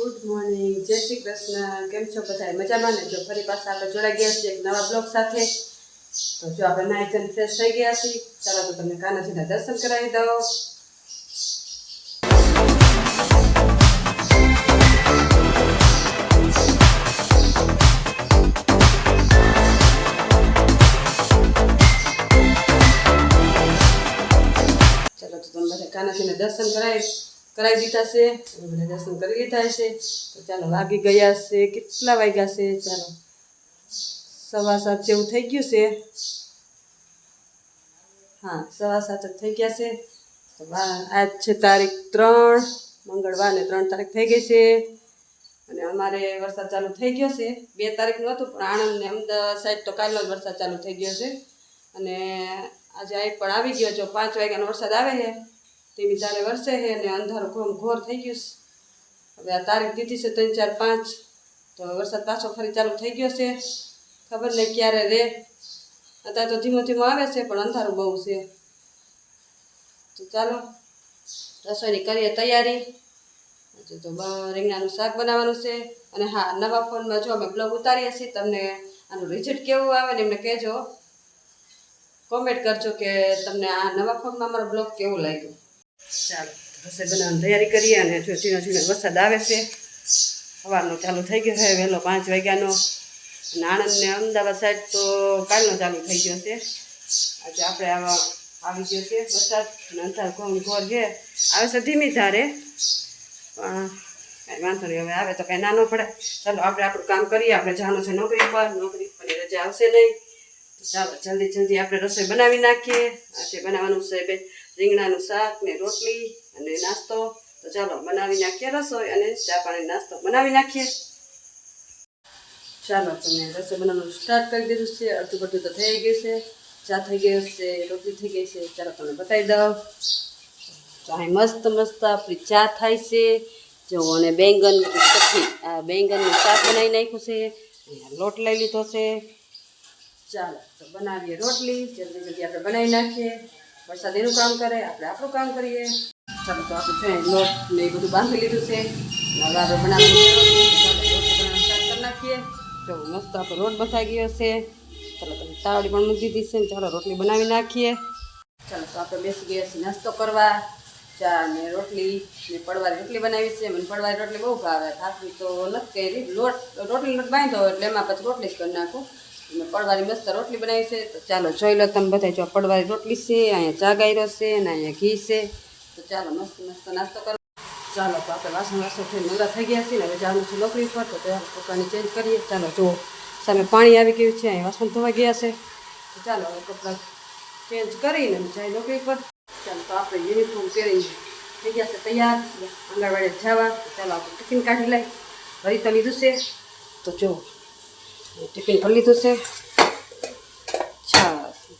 Good morning જય શ્રી કૃષ્ણ. કેમ છો બધા મજામાં ને? જો ફરી પાછા આપણે જોડાઈ ગયા છીએ એક નવા બ્લોગ સાથે. તો જો આપણે એન્ડ ફ્રેશ થઈ ગયા છીએ. ચાલો તો તમને કાનાજીના દર્શન કરાવી દઉં. ચાલો તો તમે બધા કાનાજીને દર્શન કરાવી કરાવી દીધા છે. બધા દર્શન કરી લીધા છે. તો ચાલો વાગી ગયા છે. કેટલા વાગ્યા છે? ચાલો. સવા સાત જેવું થઈ ગયું છે. હા, સવા સાત જ થઈ ગયા છે. તો આજ છે તારીખ ત્રણ. મંગળવાર ને ત્રણ તારીખ થઈ ગઈ છે. અને અમારે વરસાદ ચાલુ થઈ ગયો છે. બે તારીખનું હતું, પણ આણંદ ને અમદાવાદ સાઈડ તો કાલનો જ વરસાદ ચાલુ થઈ ગયો છે. અને આજે અહીં પણ આવી ગયો જો પાંચ વાગ્યાનો વરસાદ આવે છે. ધીમી ધારે વરસે છે અને અંધારું ઘોમ ઘોર થઈ ગયું છે. હવે આ તારીખ દીધી છે ત્રણ, ચાર, પાંચ. તો વરસાદ પાછો ફરી ચાલુ થઈ ગયો છે. ખબર નહીં ક્યારે રે. અત્યારે તો ધીમો ધીમો આવે છે, પણ અંધારું બહુ છે. તો ચાલો, રસોઈની કરીએ તૈયારી. આજે તો રીંગણાનું શાક બનાવવાનું છે. અને હા, નવા ફોનમાં જો અમે બ્લોગ ઉતારીએ છીએ, તમને આનું રિઝલ્ટ કેવું આવે ને એમને કહેજો. કોમેન્ટ કરજો કે તમને આ નવા ફોનમાં અમારો બ્લોગ કેવો લાગ્યો. ચાલો રસોઈ બનાવવાની તૈયારી કરીએ અને વરસાદ આવે છે સવારનો ચાલુ થઈ ગયો છે, વહેલો પાંચ વાગ્યાનો. અને આણંદ ને અમદાવાદ સાઈડ તો કાલનો ચાલુ થઈ ગયો છે. આજે આપણે આવા આવી ગયો છે વરસાદ. અને અંધાર ઘોર ઘોર છે. આવે છે ધીમી ધારે. પણ કાંઈ વાંધો નહીં, હવે આવે તો કાંઈ ના ન પડે. ચાલો, આપણે આપણું કામ કરીએ. આપણે જાણો છે નોકરી પર. નોકરી પર રજા આવશે નહીં. ચાલો, જલ્દી જલ્દી આપણે રસોઈ બનાવી નાખીએ. આજે બનાવવાનું છે બે રીંગણાનું શાક ને રોટલી અને નાસ્તો. તો ચાલો, બનાવી નાખીએ રસોઈ અને ચા પાણી નાસ્તો બનાવી નાખીએ. ચાલો તમે રસોઈ બનાવવાનું સ્ટાર્ટ કરી દીધું છે. અડધું બધું તો થઈ ગયું છે. ચા થઈ ગયો છે રોટલી થઈ ગઈ છે. ચાલો, તમને બતાવી દઉં. ચા મસ્ત મસ્ત આપણી ચા થાય છે. જો, અને બેંગન ચટણી આ બેંગનનું શાક બનાવી નાખ્યું છે. લોટ લઈ લીધો છે. ચાલો, તો બનાવીએ રોટલી. જલ્દી જલ્દી આપણે બનાવી નાખીએ. વરસાદ એનું કામ કરે, આપણે આપણું કામ કરીએ. ચાલો તો આપણે છે, લોટ ને એ બધું બાંધી લીધું છે. હવે આપણે કરી નાખીએ. તો મસ્ત આપણો રોટ બસાઈ ગયો છે. ચાલો તમે તાવડી પણ મૂકી દીધી છે ચાલો રોટલી બનાવી નાખીએ. ચાલો તો આપણે બેસી ગયા છીએ નાસ્તો કરવા. ચા ને રોટલી ને પડવારી રોટલી બનાવી છે. મને પડવાળી રોટલી બહુ ભાવે. ભાખરી તો નથી કરી. લોટ રોટલી લોટ બાંધો એટલે એમાં પછી રોટલી જ કરી નાખું. મેં પડવારી મસ્ત રોટલી બનાવી છે. તો ચાલો જોઈ લો તમે બધા જો પડવાળી રોટલી છે, અહીંયા ચા ગાયરો છે અને અહીંયા ઘી છે. તો ચાલો મસ્ત મસ્ત નાસ્તો કરો. ચાલો તો આપણે વાસણ વાસણ થઈને નવરા થઈ ગયા છે ને હવે જવાનું છે નોકરી પર તો ત્યાં કપડાની ચેન્જ કરીએ. ચાલો જુઓ સામે પાણી આવી ગયું છે અહીં વાસણ ધોવા ગયા છે. તો ચાલો હવે કપડાં ચેન્જ કરીને જાય નોકરી પર ચાલો તો આપણે યુનિફોર્મ પહેરીને થઈ ગયા છે તૈયાર. આંગણવાડી જવા. ચાલો આપણે ટિફિન કાઢી લઈ ભરી તો લીધું છે. તો જો ટિફિન ભરી લીધું છે.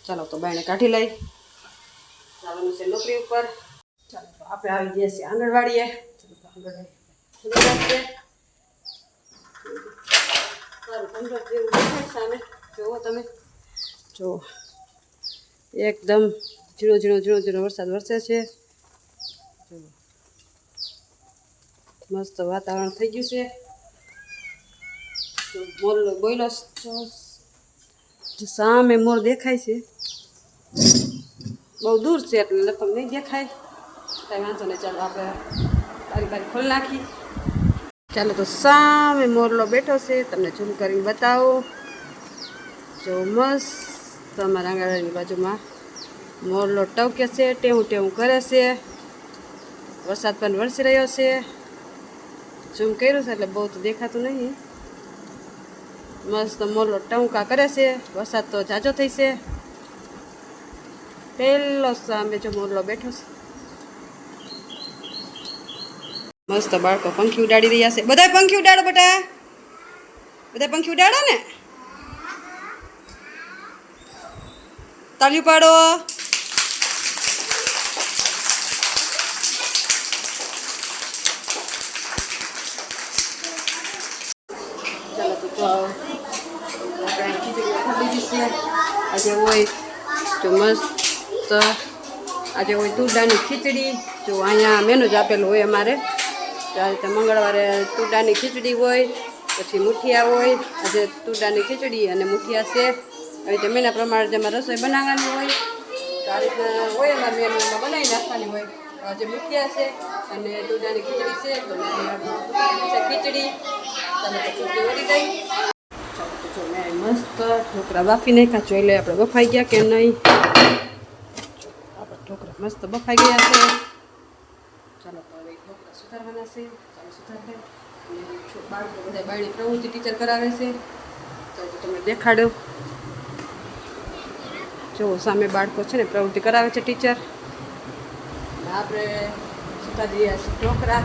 ચાલો તો બાયણે કાઢી લઈ. જવાનું છે નોકરી ઉપર. ચાલો આપણે આવી ગયા છીએ આંગણવાડીએ. જુઓ તમે. જુઓ એકદમ ઝીણો ઝીણો ઝીણો ઝીણો વરસાદ વરસે છે. મસ્ત વાતાવરણ થઈ ગયું છે. બોલો બોયલો સામે મોર દેખાય છે. બહુ દૂર છે એટલે લગભગ નહીં દેખાય. કાંઈ વાંધો નહીં, ચાલો આપણે બારી બારી ખોલી નાખી. ચાલો તો સામે મોરલો બેઠો છે, તમને ઝૂમ કરીને બતાવો. જો મસ્ત અમારા આંગણવાડીની બાજુમાં મોરલો ટવકે છે, ટેવું ટેવું કરે છે. વરસાદ પણ વરસી રહ્યો છે. ઝૂમ કર્યું છે, એટલે બહુ તો દેખાતું નહીં. મસ્ત મોરલો ટવકા કરે છે, વરસાદ તો જાજો થઈ છે. પહેલો સામે જો મોરલો બેઠો છે. મસ્ત બાળકો પંખી ઉડાડી રહ્યા છે. બધા પંખી ઉડાડો બેટા. બધા પંખી ઉડાડો ને. તાલ્યું પાડો. ચાલો તો તો આપણે અહીં ખીચડી ખાધી દીધી છે આજે હોય જો મસ્ત, આજે હોય તુડાની ખીચડી. જો અહીંયા મેનુ જ આપેલું હોય અમારે. તો મંગળવારે તુડાની ખીચડી હોય, પછી મુઠિયા હોય, આજે તુડાની ખીચડી અને મુઠિયા છે. આવી રીતે મેના પ્રમાણે જેમાં રસોઈ બનાવવાની હોય. તો આ રીતના હોય એમાં મેનુમાં બનાવી નાખવાની હોય. આજે મુઠિયા છે અને તુડાની ખીચડી છે. ખીચડી. તમે ખીચડી વળી ગઈ મસ્ત ઢોકળા બાફી નાખ્યા જોઈ લે આપણે બફાઈ ગયા કે નહીં આપણા ઢોકળા મસ્ત બફાઈ ગયા છે ચાલો તો હવે ઢોકળા સુધારવાના છે ચાલો સુધાર અને છો- બાળકો બધા બાયડી પ્રવૃત્તિ ટીચર કરાવે છે તો જો તમને દેખાડો જુઓ સામે બાળકો છે ને પ્રવૃત્તિ કરાવે છે ટીચર અને આપણે સુધારી રહ્યા છીએ ઢોકળા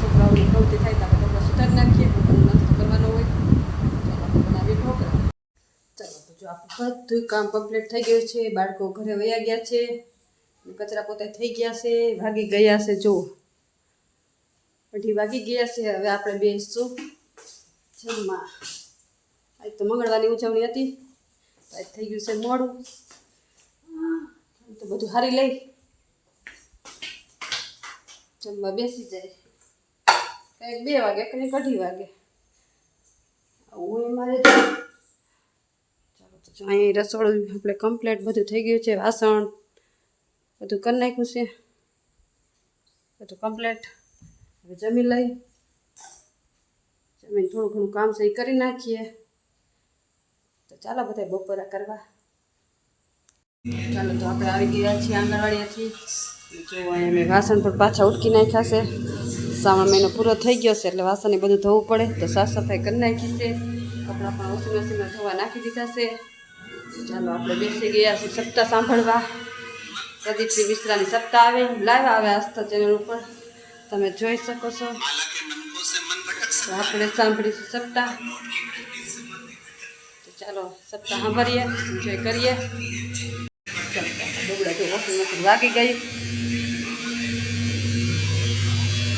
છોકરાઓની પ્રવૃત્તિ થાય તો આપણે ઢોકળા સુધારી નાખીએ ઢોકળાનો નાસ્તો કરવાનો હોય ચાલો આપણે બનાવીએ ઢોકળા ચાલો તો જો આપણું બધું કામ કમ્પ્લીટ થઈ ગયું છે. બાળકો ઘરે વયા ગયા છે. કચરા પોતે થઈ ગયા છે. ભાગી ગયા છે જો અઢી વાગી ગયા છે. હવે આપણે બેસશું. જમવા. આજ તો મંગળવારની ઉજવણી હતી. આજ થઈ ગયું છે મોડું. તો બધું હારી લઈ. જમવા બેસી જાય. કંઈક બે વાગે, કંઈક અઢી વાગે. આવું એ જો અહીં રસોડું આપણે કમ્પ્લીટ બધું થઈ ગયું છે, વાસણ બધું કરી નાખ્યું છે. બધું કમ્પ્લીટ હવે જમી લઈ. જમીને થોડું ઘણું કામ છે એ કરી નાખીએ. તો ચાલો બધા બપોરા કરવા. ચાલો તો આપણે આવી ગયા છીએ આંગણવાડીએથી. જો અહીંયા વાસણ પણ પાછા ઉટકી નાખ્યા છે. શ્રાવણ મહિનો પૂરો થઈ ગયો છે, એટલે વાસણ બધું ધોવું પડે. તો સાફ સફાઈ કરી નાખી છે. કપડાં પણ વોશિંગ મશીનમાં ધોવા નાખી દીધા છે. ચાલો આપણે બેસી ગયા છીએ સપ્તાહ સાંભળવા. પ્રદીપસિંહ મિશ્રાની સપ્તાહ આવે, લાઈવ આવે આસ્થા ચેનલ ઉપર. તમે જોઈ શકો છો. તો આપણે સાંભળીશું સપ્તાહ તો ચાલો સપ્તાહ સાંભળીએ એન્જોય કરીએ. ચાલો ડોગડા જો વોશિંગ મશીન વાગી ગયું.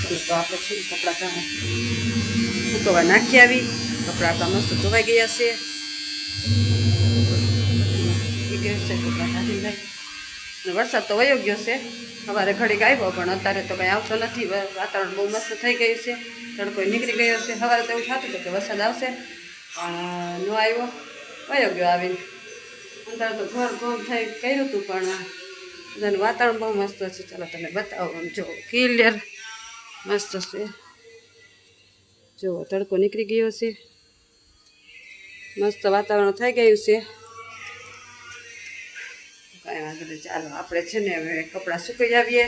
ચાલો તો આપણે છે ને કપડાં કાઢ સુકવવા નાખી આવી. કપડાં આપણા મસ્ત ધોવાઈ ગયા છે છે વરસાદ તો વયો ગયો છે. સવારે ઘડીક આવ્યો, પણ અત્યારે તો કંઈ આવતો નથી. વાતાવરણ બહુ મસ્ત થઈ ગયું છે. તડકો નીકળી ગયો છે. સવારે તો એવું થતું હતું કે વરસાદ આવશે, પણ ન આવ્યો. વયો ગયો આવીને. અંદર તો ઘર ઘર થઈ કર્યું હતું, પણ બધાનું વાતાવરણ બહુ મસ્ત છે. ચાલો તમે બતાવો આમ. જો, ક્લિયર મસ્ત છે. જુઓ તડકો નીકળી ગયો છે. મસ્ત વાતાવરણ થઈ ગયું છે. કાંઈ વાંધો નહીં. ચાલો, આપણે છે ને હવે કપડાં સુકાઈ આવીએ.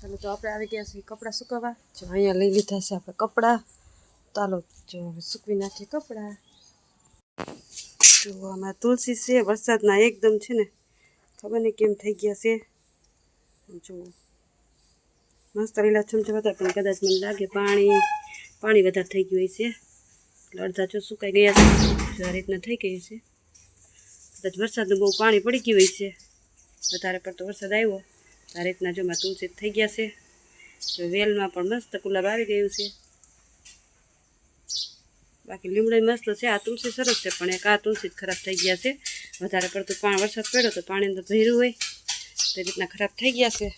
ચાલો, તો આપણે આવી ગયા છીએ કપડાં સુકાવવા જો અહીંયા લઈ લીધા છે આપણે કપડાં. ચાલો, જો હવે સૂકવી નાખીએ કપડાં. જો, આમાં તુલસી છે, વરસાદના એકદમ છે ને, ખબર નહીં કેમ થઈ ગયા છે. જો, મસ્ત લીલા છમછમ પણ કદાચ મને લાગે પાણી પાણી વધારે થઈ ગયું છે. એટલે અડધા જો સુકાઈ ગયા છે. આ રીતના થઈ ગયું છે. કદાચ વરસાદનું બહુ પાણી પડી ગયું હોય છે. વધારે પડતો વરસાદ આવ્યો. આ રીતના જોમાં તુલસી થઈ ગયા છે. તો વેલમાં પણ મસ્ત ગુલાબ આવી ગયું છે. બાકી લીમડાઈ મસ્ત છે. આ તુલસી સરસ છે, પણ એક આ તુલસી જ ખરાબ થઈ ગયા છે. વધારે પડતું પાણી વરસાદ પડ્યો તો પાણી અંદર ભર્યું હોય. તે રીતના ખરાબ થઈ ગયા છે.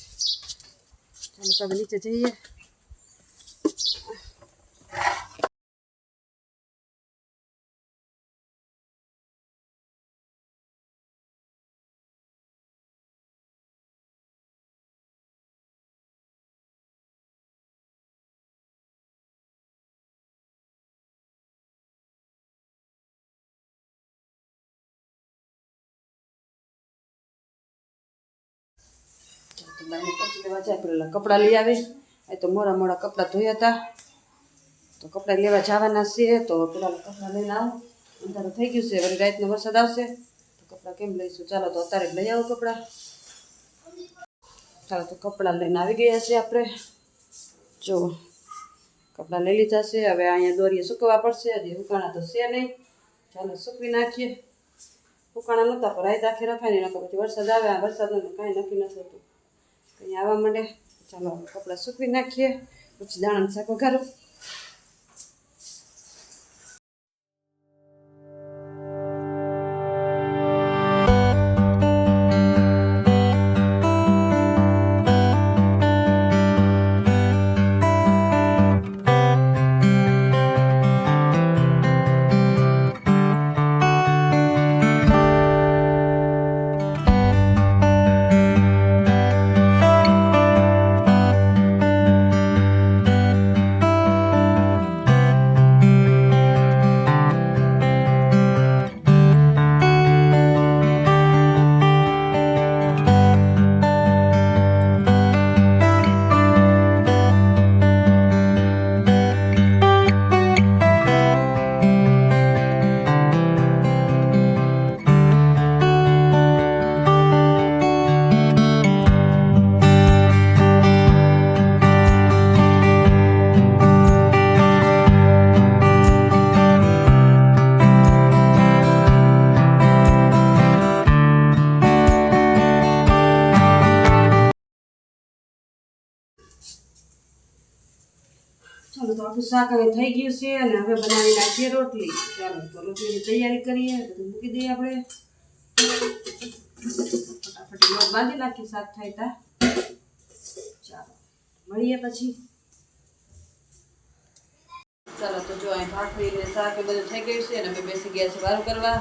ચાલો તમે નીચે જઈએ. ચાલો પછી લેવા જાય પેલા કપડાં લઈ આવે એ તો મોડા મોડા કપડાં ધોયા હતા. તો કપડાં લેવા જવાના છે, તો પેલા કપડાં લઈને આવું. અંધારું થઈ ગયું છે, વળી રાતનો વરસાદ આવશે. તો કપડાં કેમ લઈશું? ચાલો તો અત્યારે લઈ આવો કપડાં. ચાલો તો કપડાં લઈને આવી ગયા છે આપણે. જો, કપડાં લઈ લીધા છે. હવે અહીંયા દોરીએ સૂકવવા પડશે. હજી ઉકાણા તો છે નહીં. ચાલો સૂકવી નાખીએ. ઉકાણા નહોતા, પણ રાત આખી રખાય નહીં, નકર પછી વરસાદ આવે. આ વરસાદનું કાંઈ નક્કી નથી થતું. કંઈ આવવા માંડે? ચાલો કપડાં સૂકવી નાખીએ પછી દાણા શાક વઘારું. શાક હવે થઈ ગયું છે અને હવે બનાવી નાખીએ રોટલી. ચાલો, તો રોટલીની તૈયારી કરીએ, બધું મૂકી દઈએ આપણે. ફટાફટ લોટ બાંધી નાખીએ શાક થાય તા. ચાલો, મળીએ પછી. ચાલો, તો જો અહીં ભાખરીને શાક એ બધું થઈ ગયું છે અને અમે બેસી ગયા છે વારું કરવા.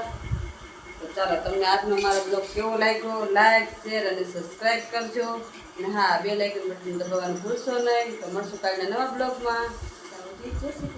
તો ચાલો, તમને આજનો મારો બ્લોગ કેવો લાગ્યો? લાઈક શેર અને સબસ્ક્રાઈબ કરજો. અને હા બે લાઇકન બટન દબાવવાનું ભૂલશો નહીં. તો મળશું કાલના નવા બ્લોગમાં ચાલો ઠીક છે